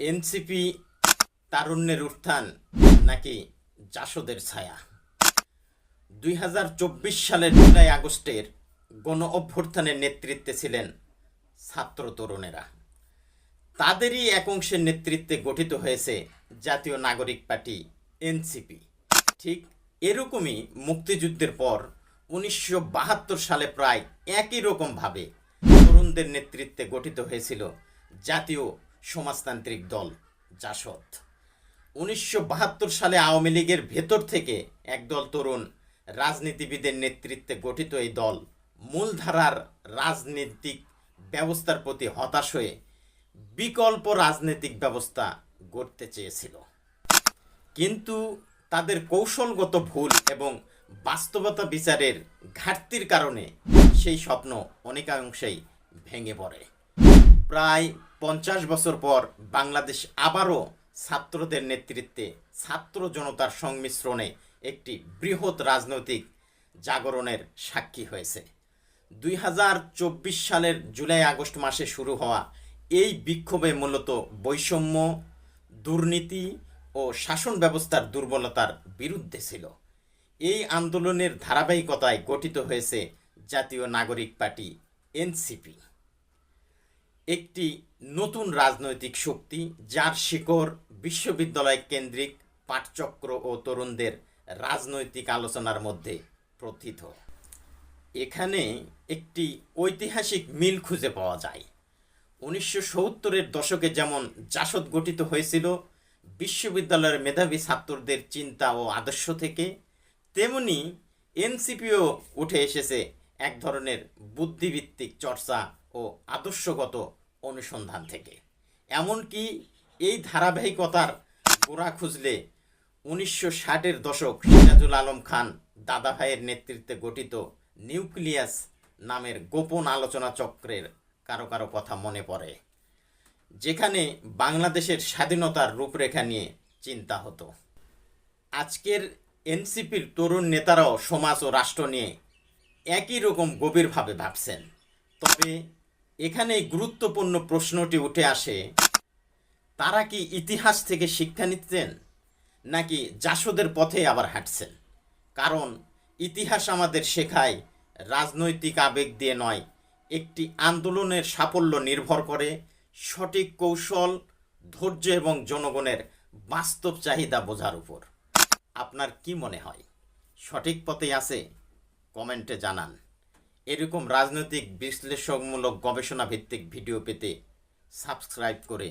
NCP তারুণ্যের উত্থান নাকি জাসদের ছায়া? দুই হাজার চব্বিশ সালের জুলাই আগস্টের গণ অভ্যুত্থানের নেতৃত্বে ছিলেন ছাত্র তরুণেরা। তাদেরই এক অংশের নেতৃত্বে গঠিত হয়েছে জাতীয় নাগরিক পার্টি এনসিপি। ঠিক এরকমই মুক্তিযুদ্ধের পর উনিশশো বাহাত্তর সালে প্রায় একই রকমভাবে তরুণদের নেতৃত্বে গঠিত হয়েছিল জাতীয় সমাজতান্ত্রিক দল, জাসদ। উনিশশো বাহাত্তর সালে আওয়ামী লীগের ভেতর থেকে একদল তরুণ রাজনীতিবিদের নেতৃত্বে গঠিত এই দল মূলধারার রাজনৈতিক ব্যবস্থার প্রতি হতাশ হয়ে বিকল্প রাজনৈতিক ব্যবস্থা গড়তে চেয়েছিল। কিন্তু তাদের কৌশলগত ভুল এবং বাস্তবতা বিচারের ঘাটতির কারণে সেই স্বপ্ন অনেকাংশেই ভেঙে পড়ে। প্রায় পঞ্চাশ বছর পর বাংলাদেশ আবারও ছাত্রদের নেতৃত্বে ছাত্র জনতার সংমিশ্রণে একটি বৃহৎ রাজনৈতিক জাগরণের সাক্ষী হয়েছে। দুই হাজার চব্বিশ সালের জুলাই আগস্ট মাসে শুরু হওয়া এই বিক্ষোভে মূলত বৈষম্য, দুর্নীতি ও শাসন ব্যবস্থার দুর্বলতার বিরুদ্ধে ছিল। এই আন্দোলনের ধারাবাহিকতায় গঠিত হয়েছে জাতীয় নাগরিক পার্টি এনসিপি। একটি নতুন রাজনৈতিক শক্তি যার শিকড় বিশ্ববিদ্যালয় কেন্দ্রিক পাঠচক্র ও তরুণদের রাজনৈতিক আলোচনার মধ্যে প্রথিত। এখানে একটি ঐতিহাসিক মিল খুঁজে পাওয়া যায়। উনিশশো সত্তরের দশকে যেমন জাসদ গঠিত হয়েছিল, বিশ্ববিদ্যালয়ের মেধাবী ছাত্রদের চিন্তা ও আদর্শ থেকে, তেমনি এনসিপিও উঠে এসেছে এক ধরনের বুদ্ধিভিত্তিক চর্চা ও আদর্শগত অনুসন্ধান থেকে। এমনকি এই ধারাবাহিকতার গোড়া খুঁজলে উনিশশো ষাটের দশক সিরাজুল আলম খান দাদাভাইয়ের নেতৃত্বে গঠিত নিউক্লিয়াস নামের গোপন আলোচনা চক্রের কারও কারও কথা মনে পড়ে, যেখানে বাংলাদেশের স্বাধীনতার রূপরেখা নিয়ে চিন্তা হতো। আজকের এনসিপির তরুণ নেতারাও সমাজ ও রাষ্ট্র নিয়ে একই রকম গভীরভাবে ভাবছেন। তবে এখানে গুরুত্বপূর্ণ প্রশ্নটি উঠে আসে, তারা কি ইতিহাস থেকে শিক্ষা নিচ্ছেন নাকি জাসদের পথে আবার হাঁটছেন? কারণ ইতিহাস আমাদের শেখায় রাজনৈতিক আবেগ দিয়ে নয়, একটি আন্দোলনের সাফল্য নির্ভর করে সঠিক কৌশল, ধৈর্য এবং জনগণের বাস্তব চাহিদা বোঝার উপর। আপনার কি মনে হয়? সঠিক পথেই আছে? কমেন্টে জানান। এরকম রাজনৈতিক বিশ্লেষকমূলক গবেষণা ভিত্তিক ভিডিও পেতে সাবস্ক্রাইব করে